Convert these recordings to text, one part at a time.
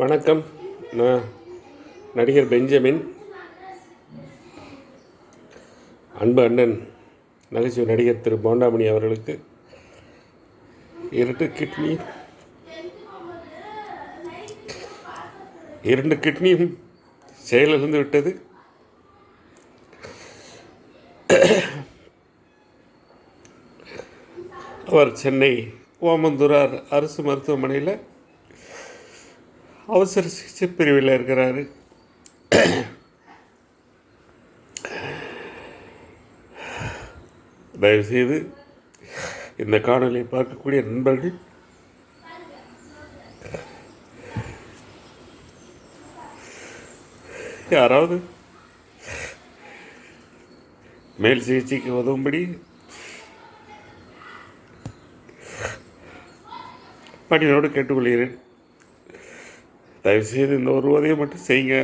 வணக்கம். நான் நடிகர் பெஞ்சமின். அன்பு அண்ணன் நகைச்சுவை நடிகர் திரு போண்டாமணி அவர்களுக்கு இரண்டு கிட்னி. இரண்டு கிட்னியும் செயலிழந்து விட்டது. அவர் சென்னை ஓமந்தூரார் அரசு மருத்துவமனையில் அவசர சிகிச்சை பிரிவில் இருக்கிறாரு. தயவுசெய்து இந்த காணொலியை பார்க்கக்கூடிய நண்பர்கள் யாராவது மேல் சிகிச்சைக்கு உதவும்படி பணியோடு கேட்டுக்கொள்கிறேன். தயவுசெய்து இந்த ஒரு உதவியை மட்டும் செய்யுங்க.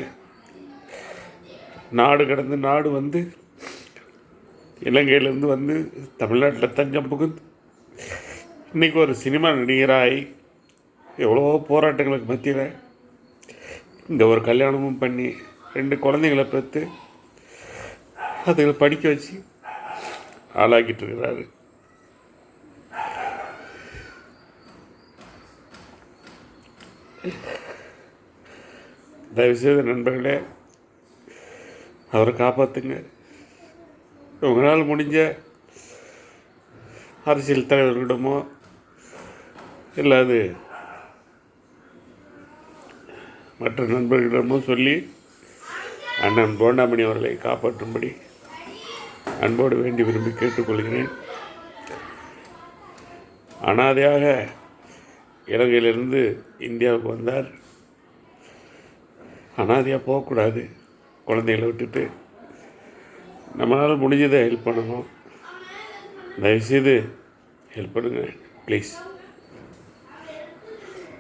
நாடு கடந்து நாடு வந்து இலங்கையிலேருந்து வந்து தமிழ்நாட்டில் தஞ்சம் புகுந்து இன்றைக்கி ஒரு சினிமா நடிகராகி எவ்வளோ போராட்டங்களுக்கு மத்தியில் இங்கே ஒரு கல்யாணமும் பண்ணி ரெண்டு குழந்தைங்களை பெற்று அதுகளை படிக்க வச்சு ஆளாக்கிட்டு இருக்கிறாரு. தயவுசெய்து நண்பர்களே அவரை காப்பாற்றுங்க உங்களால் முடிஞ்ச அரசியல் தலைவர்களிடமோ இல்லாது மற்ற நண்பர்களிடமோ சொல்லி அண்ணன் போண்டாமணி அவர்களை காப்பாற்றும்படி அன்போடு வேண்டி விரும்பி கேட்டுக்கொள்கிறேன். அனாதையாக இலங்கையிலிருந்து இந்தியாவுக்கு வந்தார் அனாதையாக போகக்கூடாது. குழந்தைகளை விட்டுட்டு. நம்மளால் முடிஞ்சதை ஹெல்ப் பண்ணணும். தயவுசெய்து ஹெல்ப் பண்ணுங்கள் ப்ளீஸ்